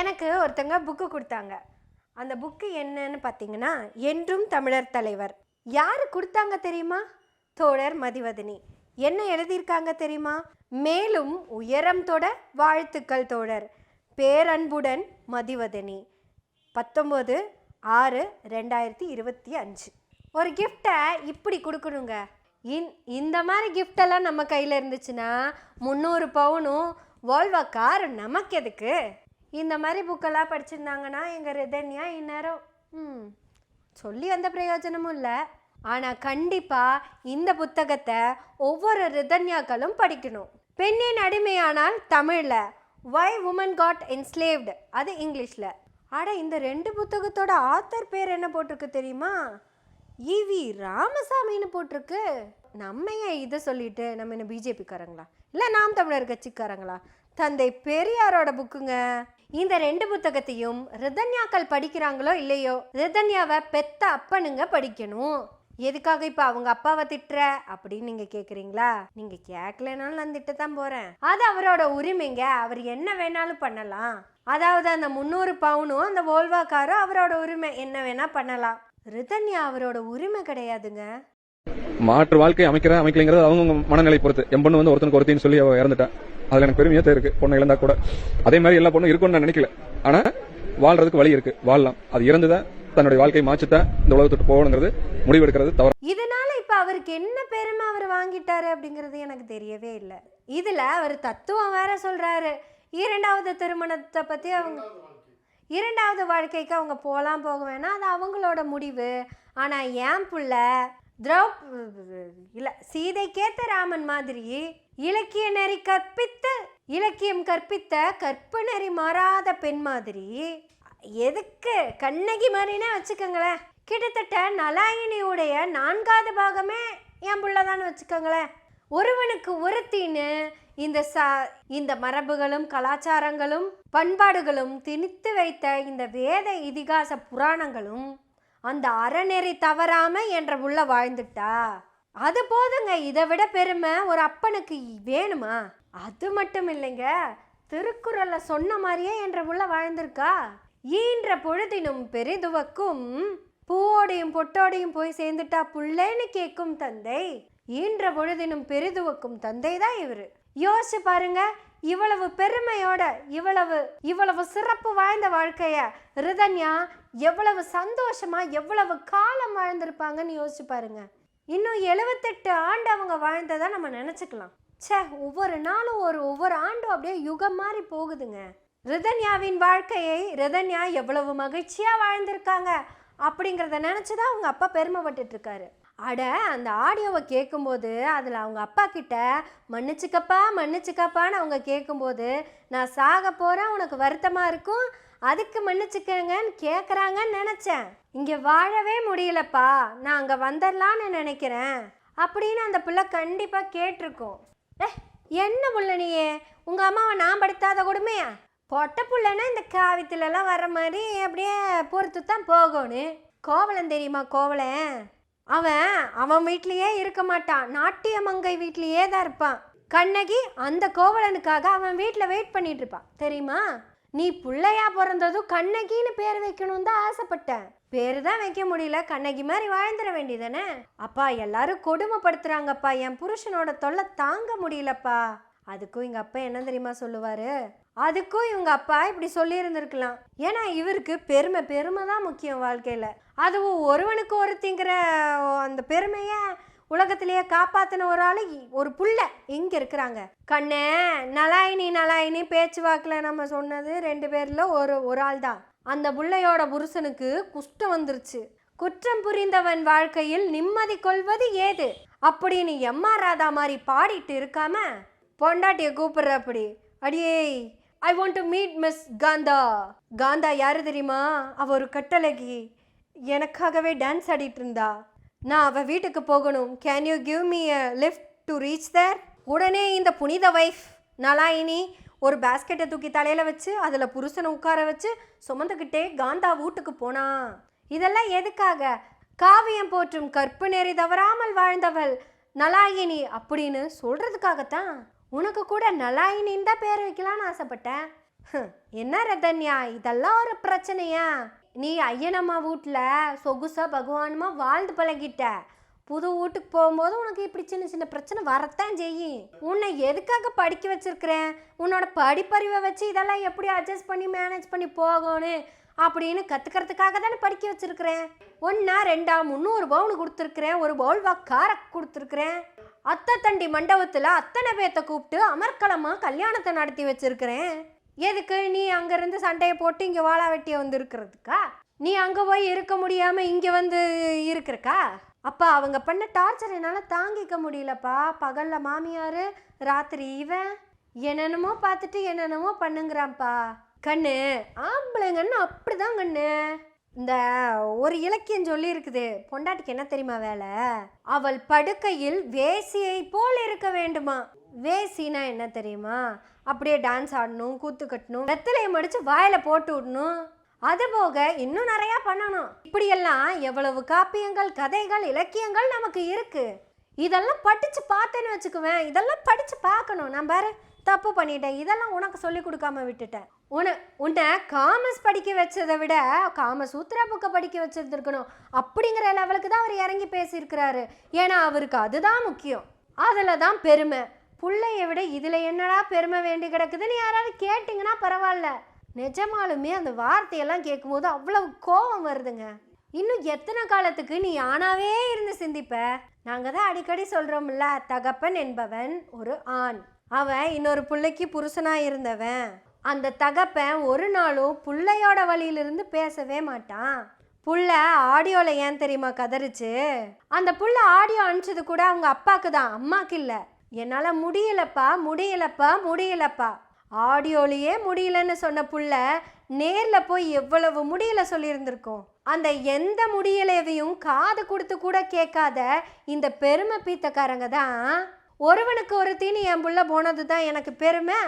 எனக்கு ஒருத்தங்க புக்கு கொடுத்தாங்க. அந்த புக்கு என்னன்னு பார்த்தீங்கன்னா என்றும் தமிழர் தலைவர். யார் கொடுத்தாங்க தெரியுமா? தோழர் மதிவதனி. என்ன எழுதியிருக்காங்க தெரியுமா? மேலும் உயரம் தொட வாழ்த்துக்கள் தோழர். பேரன்புடன் மதிவதனி. பத்தொம்போது ஆறு ரெண்டாயிரத்தி இருபத்தி அஞ்சு. ஒரு கிஃப்டை இப்படி கொடுக்கணுங்க. இந் இந்த மாதிரி கிஃப்டெல்லாம் நம்ம கையில் இருந்துச்சுன்னா முந்நூறு பவுனும் வால்வா கார் நமக்கு எதுக்கு? இந்த மாதிரி புக்கெல்லாம் படிச்சிருந்தாங்கன்னா எங்கள் ரிதன்யா இந்நேரம் ம் சொல்லி எந்த பிரயோஜனமும் இல்லை. ஆனால் கண்டிப்பாக இந்த புத்தகத்தை ஒவ்வொரு ரிதன்யாக்களும் படிக்கணும். பெண்ணின் அடிமையானால் தமிழில். வை உமன் காட் என்ஸ்லேவ்டு அது இங்கிலீஷில். ஆட இந்த ரெண்டு புத்தகத்தோட ஆத்தர் பேர் என்ன போட்டிருக்கு தெரியுமா? இவி ராமசாமின்னு போட்டிருக்கு. நம்ம ஏன் இதை சொல்லிட்டு நம்ம என்ன பிஜேபிக்காரங்களா இல்லை நாம் தமிழர் கட்சிக்காரங்களா? தந்தை பெரியாரோட புக்குங்க இந்த ரெண்டு புத்தகத்தையும் ரிதன்யாக்கள் படிக்கிறாங்களோ இல்லையோ ரிதன்யாவை பெத்த அப்பனுங்க படிக்கணும். எதுக்காக இப்போ அவங்க அப்பாவை திட்டுற அப்படின்னு நீங்கள் கேட்குறீங்களா நீங்கள் கேட்கலனாலும் நான் திட்ட தான் போகிறேன் அது அவரோட உரிமைங்க. அவர் என்ன வேணாலும் பண்ணலாம். அதாவது அந்த முந்நூறு பவுனும் அந்த ஓல்வா காரும் அவரோட உரிமை. என்ன வேணா பண்ணலாம். ரிதன்யா அவரோட உரிமை கிடையாதுங்க. மாற்று வாழ்க்கை அமைக்கிற அமைக்கலைங்கிறது அவங்க மனநிலை பொறுத்து. என் பொண்ணு வந்து ஒருத்தனுக்கு ஒருத்தின்னு சொல்லி அவ இறந்துட்டா. அதுல எனக்கு பெருமையா தான் இருக்கு. பொண்ணு இழந்தா கூட. அதே மாதிரி எல்லா பொண்ணும் இருக்கும்னு நான் நினைக்கல. ஆனா வாழ்றதுக்கு வழி இருக்கு. வாழலாம். அது இறந்துதான் தன்னுடைய வாழ்க்கையை மாற்றித்தான் இந்த உலகத்துக்கு போகணுங்கிறது முடிவெடுக்கிறது தவறு. இதனால இப்ப அவருக்கு என்ன பெருமை அவர் வாங்கிட்டாரு அப்படிங்கிறது எனக்கு தெரியவே இல்லை. இதுல அவர் தத்துவம் வேற சொல்றாரு. இரண்டாவது திருமணத்தை பத்தி அவங்க இரண்டாவது வாழ்க்கைக்கு அவங்க போகலாம் போக வேணாம். அது அவங்களோட முடிவு. ஆனா என் புள்ள திரௌ இல்ல சீதைக்கேத்த ராமன் மாதிரி இலக்கிய நெறி கற்பித்த இலக்கியம் கற்பித்த கற்பு நெறி மாறாத பெண் மாதிரி எதுக்கு கண்ணகி மாதிரினே வச்சுக்கோங்களேன் கிட்டத்தட்ட நலாயினியுடைய நான்காவது பாகமே என் புள்ளதான்னு வச்சுக்கோங்களேன். ஒருவனுக்கு ஒருத்தின்னு இந்த ச இந்த மரபுகளும் கலாச்சாரங்களும் பண்பாடுகளும் திணித்து வைத்த இந்த வேத இதிகாச புராணங்களும் அந்த அறநெறி தவறாம என்ற உள்ள வாழ்ந்துட்டா? அது போதுங்க இதை விட பெருமை ஒரு அப்பனுக்கு வேணுமா? அது மட்டும் இல்லைங்க திருக்குறளை சொன்ன மாதிரியே என்ற உள்ள வாழ்ந்திருக்கா? ஈன்ற பொழுதினும் பெரிதுவக்கும் பூவோடையும் பொட்டோடையும் போய் சேர்ந்துட்டா புள்ளேன்னு கேட்கும் தந்தை. ஈன்ற பொழுதினும் பெரிதுவக்கும் தந்தை தான் இவர். யோசிச்சு பாருங்க இவ்வளவு பெருமையோட இவ்வளவு இவ்வளவு சிறப்பு வாய்ந்த வாழ்க்கைய ரிதன்யா எவ்வளவு சந்தோஷமா எவ்வளவு காலம் வாழ்ந்திருப்பாங்கன்னு யோசிச்சு பாருங்க. இன்னும் எழுபத்தெட்டு ஆண்டு அவங்க வாழ்ந்ததா நம்ம நினச்சிக்கலாம். ச்சே ஒவ்வொரு நாளும் ஒரு ஒவ்வொரு ஆண்டும் அப்படியே யுகம் மாதிரி போகுதுங்க. ரிதன்யாவின் வாழ்க்கையை ரிதன்யா எவ்வளவு மகிழ்ச்சியாக வாழ்ந்திருக்காங்க அப்படிங்கிறத நினச்சி தான் அவங்க அப்பா பெருமைப்பட்டுட்டு இருக்காரு. அட அந்த ஆடியோவை கேட்கும்போது அதில் அவங்க அப்பா கிட்ட மன்னிச்சுக்கப்பா மன்னிச்சுக்கப்பான்னு அவங்க கேட்கும்போது நான் சாக போகிறேன் உனக்கு வருத்தமாக இருக்கும் அதுக்கு மன்னிச்சுக்கங்கன்னு கேட்குறாங்கன்னு நினச்சேன். இங்கே வாழவே முடியலப்பா நான் அங்கே வந்துடலான்னு நினைக்கிறேன் அப்படின்னு அந்த பிள்ளை கண்டிப்பாக கேட்டிருக்கோம். ஏ என்ன புள்ள நீயே? உங்கள் அம்மாவை நான் படுத்தாத கொடுமையா? பொட்ட புள்ளனா இந்த காவித்துலலாம் வர மாதிரி அப்படியே பொறுத்து தான் போகணும் கோவலன் தெரியுமா கோவலன்? அவன் அவன் வீட்லேயே இருக்க மாட்டான். நாட்டிய மங்கை வீட்லேயே தான் இருப்பான். கண்ணகி அந்த கோவலனுக்காக அவன் வீட்டில் வெயிட் பண்ணிட்டு இருப்பான் தெரியுமா? நீ பிள்ளையா பிறந்ததும் கண்ணகின்னு பேர் வைக்கணும் தான் ஆசைப்பட்டேன். பேரு தான் வைக்க முடியல. கண்ணகி மாதிரி வாழ்ந்துட வேண்டியதானே அப்பா எல்லாரும் கொடுமைப்படுத்துறாங்கப்பா. என் புருஷனோட தொல்லை தாங்க முடியலப்பா. அதுக்கும் எங்கள் அப்பா என்ன தெரியுமா சொல்லுவாரு? அதுக்கும் இவங்க அப்பா இப்படி சொல்லியிருந்திருக்கலாம். ஏன்னா இவருக்கு பெருமை பெருமை தான் முக்கியம் வாழ்க்கையில். அதுவும் ஒருவனுக்கு ஒருத்திங்கிற அந்த பெருமையை உலகத்திலேயே காப்பாத்தின ஒரு ஆளு ஒரு புள்ள எங்க இருக்கிறாங்க. கண்ணே நலாயினி நலாயினி பேச்சுவாக்கில் நம்ம சொன்னது ரெண்டு பேர்ல ஒரு ஒரு ஆள் தான் அந்த புள்ளையோட புருஷனுக்கு குஷ்டம் வந்துருச்சு. குற்றம் புரிந்தவன் வாழ்க்கையில் நிம்மதி கொள்வது ஏது? அப்படின்னு எம்ஆர் ராதா மாதிரி பாடிட்டு இருக்காம பொண்டாட்டிய கூப்பிடுற அப்படி. அடியே I want to meet miss Kantha Kantha யாரு தெரியுமா? அவ ஒரு கட்டழகி. எனக்காகவே டான்ஸ் ஆடிட்டு இருந்தா. நான் அவ வீட்டுக்கு போகணும். Can you give me a lift to reach there உடனே இந்த புனித வைஃப் நலாயினி ஒரு பேஸ்கெட்டை தூக்கி தலையில வச்சு அதில் புருஷனை உட்கார வச்சு சுமந்துக்கிட்டே காந்தா வீட்டுக்கு போனா. இதெல்லாம் எதுக்காக? காவியம் போற்றும் கற்பு நெறி தவறாமல் வாழ்ந்தவள் நலாயினி அப்படின்னு சொல்றதுக்காகத்தான். உனக்கு கூட நலாயினின்னு தான் பேர் வைக்கலான்னு ஆசைப்பட்டேன். என்ன ரதன்யா இதெல்லாம் ஒரு பிரச்சனையா? நீ ஐயனம்மா வீட்டில் சொகுசா பகவானுமா வாழ்ந்து பழகிட்ட. புது வீட்டுக்கு போகும்போது உனக்கு இப்படி சின்ன சின்ன பிரச்சனை வரத்தான் செய்யும். உன்னை எதுக்காக படிக்க வச்சிருக்கிறேன்? உன்னோட படிப்பறிவை வச்சு இதெல்லாம் எப்படி அட்ஜஸ்ட் பண்ணி மேனேஜ் பண்ணி போகணும் அப்படின்னு கற்றுக்கிறதுக்காக தானே படிக்க வச்சுருக்கிறேன். ஒன்றா ரெண்டா முந்நூறு பவுன் கொடுத்துருக்குறேன். ஒரு பவுல் கார கொடுத்துருக்குறேன். அத்தை தண்டி மண்டபத்தில் அத்தனை பேர்த்த கூப்பிட்டு அமர்க்கலமாக கல்யாணத்தை நடத்தி வச்சிருக்கிறேன். எதுக்கு? நீ அங்கேருந்து சண்டையை போட்டு இங்கே வாழா வெட்டிய வந்து இருக்கிறதுக்கா? நீ அங்கே போய் இருக்க முடியாமல் இங்கே வந்து இருக்கிறக்கா? அப்பா அவங்க பண்ண டார்ச்சர் என்னால் தாங்கிக்க முடியலப்பா. பகலில் மாமியார் ராத்திரி இவன். என்னென்னமோ பார்த்துட்டு என்னென்னமோ பண்ணுங்கிறான்ப்பா. கண்ணு. ஆம்பளைங்கன்னு அப்படிதான் கண்ணு. இந்த ஒரு இலக்கியம் சொல்லி இருக்குது பொண்டாட்டிக்கு என்ன தெரியுமா வேலை? அவள் படுக்கையில் வேசியை போல் இருக்க வேண்டுமா? வேசினா என்ன தெரியுமா? அப்படியே டான்ஸ் ஆடணும் கூத்து கட்டணும் வெத்தலையை மடிச்சு வாயில போட்டு விடணும். அது போக இன்னும் நிறைய பண்ணணும். இப்படியெல்லாம் எவ்வளவு காப்பியங்கள் கதைகள் இலக்கியங்கள் நமக்கு இருக்கு. இதெல்லாம் படிச்சு பார்த்தேன்னு வச்சுக்குவேன். இதெல்லாம் படிச்சு பார்க்கணும். நான் பாரு தப்பு பண்ணிட்டேன். இதெல்லாம் உனக்கு சொல்லி கொடுக்காம விட்டுட்டேன். உன உன்னை காமர்ஸ் படிக்க வச்சதை விட காமசூத்ரா புக்கை படிக்க வச்சிருந்துருக்கணும் அப்படிங்கிற லெவலுக்கு தான் அவர் இறங்கி பேசியிருக்கிறாரு. ஏன்னா அவருக்கு அதுதான் முக்கியம். அதில் தான் பெருமை. பிள்ளைய விட இதில் என்னடா பெருமை வேண்டி கிடக்குதுன்னு யாராவது கேட்டிங்கன்னா பரவாயில்ல. நிஜமாலுமே அந்த வார்த்தையெல்லாம் கேட்கும்போது அவ்வளவு கோபம் வருதுங்க. இன்னும் எத்தனை காலத்துக்கு நீ ஆணாவே இருந்து சிந்திப்ப? நாங்கள் தான் அடிக்கடி சொல்கிறோம்ல தகப்பன் என்பவன் ஒரு ஆண். அவன் இன்னொரு பிள்ளைக்கு புருஷனாக இருந்தவன். அந்த தகப்பன் ஒரு நாளும் புள்ளையோட வழியிலிருந்து பேசவே மாட்டான். புள்ள ஆடியோவில் ஏன் தெரியுமா கதறிச்சு? அந்த புள்ள ஆடியோ அனுப்பிச்சது கூட அவங்க அப்பாக்கு தான் அம்மாக்கு இல்லை. என்னால் முடியலப்பா முடியலப்பா முடியலப்பா. ஆடியோலையே முடியலன்னு சொன்ன புள்ள நேரில் போய் எவ்வளவு முடியல சொல்லியிருந்திருக்கோம்? அந்த எந்த முடியலையவையும் காது கொடுத்து கூட கேட்காத இந்த பெருமை பீத்தக்காரங்க தான். ஒருவனுக்கு ஒரு தீனி என் புள்ள போனது தான் எனக்கு பெருமை.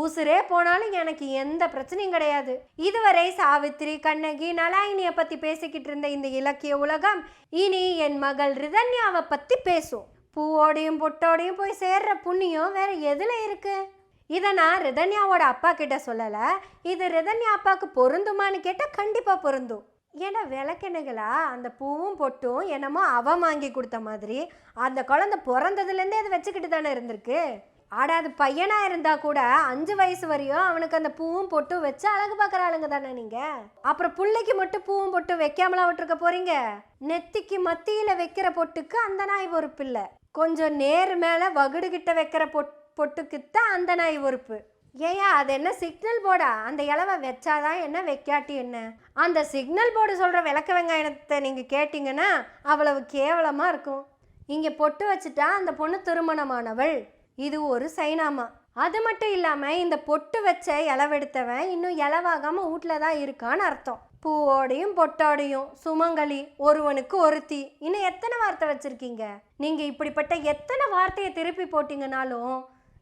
உசுரே போனாலும் எனக்கு எந்த பிரச்சனையும் கிடையாது. இதுவரை சாவித்திரி கண்ணகி நலாயினியை பத்தி பேசிக்கிட்டு இருந்த இந்த இலக்கிய உலகம் இனி என் மகள் ரிதன்யாவை பத்தி பேசும். பூவோடையும் பொட்டோடையும் போய் சேர்ற புண்ணியம் வேற எதுல இருக்கு? இதை நான் ரிதன்யாவோட அப்பா கிட்ட சொல்லலை. இது ரிதன்யா அப்பாவுக்கு பொருந்துமான்னு கேட்டால் கண்டிப்பாக பொருந்தும். ஏன்னா விளக்கெண்ணுகளா? அந்த பூவும் பொட்டும் என்னமோ அவன் வாங்கி கொடுத்த மாதிரி அந்த குழந்தை பிறந்ததுலேருந்தே அதை வச்சுக்கிட்டு தானே இருந்திருக்கு? ஆட அது பையனாக இருந்தால் கூட அஞ்சு வயசு வரையும் அவனுக்கு அந்த பூவும் பொட்டும் வச்சு அழகு பார்க்குற ஆளுங்க தானே நீங்கள் அப்புறம் பிள்ளைக்கு மட்டும் பூவும் பொட்டும் வைக்காமலாம் விட்டுருக்க போகிறீங்க நெத்திக்கு மத்தியில் வைக்கிற பொட்டுக்கு அந்த நாய் பொறுப்பு இல்லை கொஞ்சம் நேர் மேலே வகுடுகிட்ட வைக்கிற பொட் பொட்டுக்குத்தான் அந்த நாய் பொறுப்பு ஏயா அது என்ன சிக்னல் போர்டா? அந்த இலவை வச்சாதான் என்ன வைக்காட்டி என்ன? அந்த சிக்னல் போர்டு சொல்கிற விளக்க வெங்காயத்தை நீங்கள் கேட்டிங்கன்னா அவ்வளவு கேவலமாக இருக்கும். இங்கே பொட்டு வச்சுட்டா அந்த பொண்ணு திருமணமானவள். இது ஒரு சைனாமா. அது மட்டும் இல்லாமல் இந்த பொட்டு வச்ச இலவெடுத்தவன் இன்னும் இலவாகாமல் வீட்டில் தான் இருக்கான்னு அர்த்தம். பூவோடையும் பொட்டோடையும் சுமங்கலி ஒருவனுக்கு ஒருத்தி. இன்னும் எத்தனை வார்த்தை வச்சுருக்கீங்க? நீங்கள் இப்படிப்பட்ட எத்தனை வார்த்தையை திருப்பி போட்டிங்கனாலும்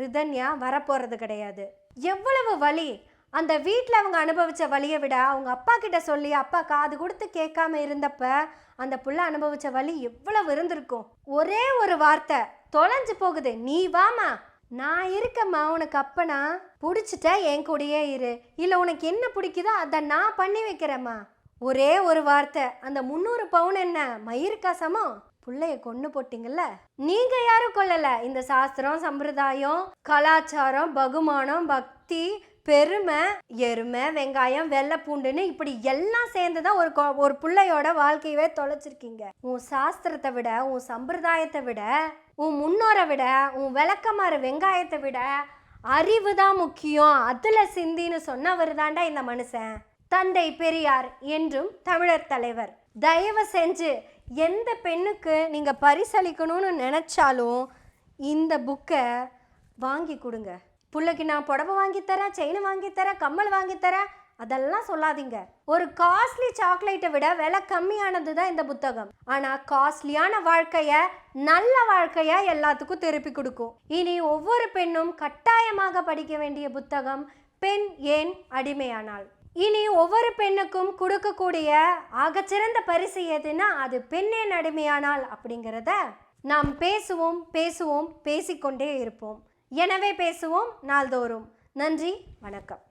ரிதன்யா வரப்போகிறது கிடையாது. எவ்வளவு வலி? அந்த வீட்டில் அவங்க அனுபவித்த வழியை விட அவங்க அப்பா கிட்ட சொல்லி அப்பா காது கொடுத்து கேட்காம இருந்தப்ப அந்த புள்ள அனுபவித்த வழி எவ்வளவு இருந்திருக்கும்? ஒரே ஒரு வார்த்தை தொலைஞ்சு போகுது. நீ வாமா நான் இருக்கம்மா. உனக்கு அப்பனா? பிடிச்சிட்ட என் கூடயே இரு. இல்லை உனக்கு என்ன பிடிக்குதோ அதை நான் பண்ணி வைக்கிறேம்மா. ஒரே ஒரு வார்த்தை. அந்த முந்நூறு பவுன் என்ன? மயிருக்கு சமம் புள்ளைய கொண்டு போட்டீங்கல்ல? நீங்க யாரும் கொல்லல. இந்த சாஸ்திரம் சம்பிரதாயம் கலாச்சாரம் பகுமானம் பக்தி பெருமை எருமை வெங்காயம் வெள்ளை பூண்டுன்னு இப்படி எல்லாம் சேர்ந்து தான் ஒரு ஒரு பிள்ளையோட வாழ்க்கையவே தொலைச்சிருக்கீங்க. உன் சாஸ்திரத்தை விட உன் சம்பிரதாயத்தை விட உன் முன்னோரை விட உன் விளக்கமாறு வெங்காயத்தை விட அறிவு தான் முக்கியம். அதில் சிந்தின்னு சொன்னவர் தாண்டா இந்த மனுஷன். தந்தை பெரியார் என்றும் தமிழர் தலைவர். தயவு செஞ்சு எந்த பெண்ணுக்கு நீங்கள் பரிசளிக்கணும்னு நினச்சாலும் இந்த புக்கை வாங்கி கொடுங்க. புள்ளைக்கு நான் புடவை வாங்கித்தரேன் செயின் வாங்கித்தரேன் கம்மல் வாங்கித்தரேன் அதெல்லாம் சொல்லாதீங்க. ஒரு காஸ்ட்லி சாக்லேட்டை விட விலை கம்மியானது தான் இந்த புத்தகம். ஆனால் காஸ்ட்லியான வாழ்க்கைய நல்ல வாழ்க்கைய எல்லாத்துக்கும் திருப்பி கொடுக்கும். இனி ஒவ்வொரு பெண்ணும் கட்டாயமாக படிக்க வேண்டிய புத்தகம் பெண் ஏன் அடிமையானால் இனி ஒவ்வொரு பெண்ணுக்கும் கொடுக்கக்கூடிய ஆகச்சிறந்த பரிசு எதுன்னா அது பெண்ணே அடிமையானால் அப்படிங்கிறத நாம் பேசுவோம் பேசுவோம் பேசிக்கொண்டே இருப்போம். எனவே பேசுவோம் நாள்தோறும். நன்றி வணக்கம்.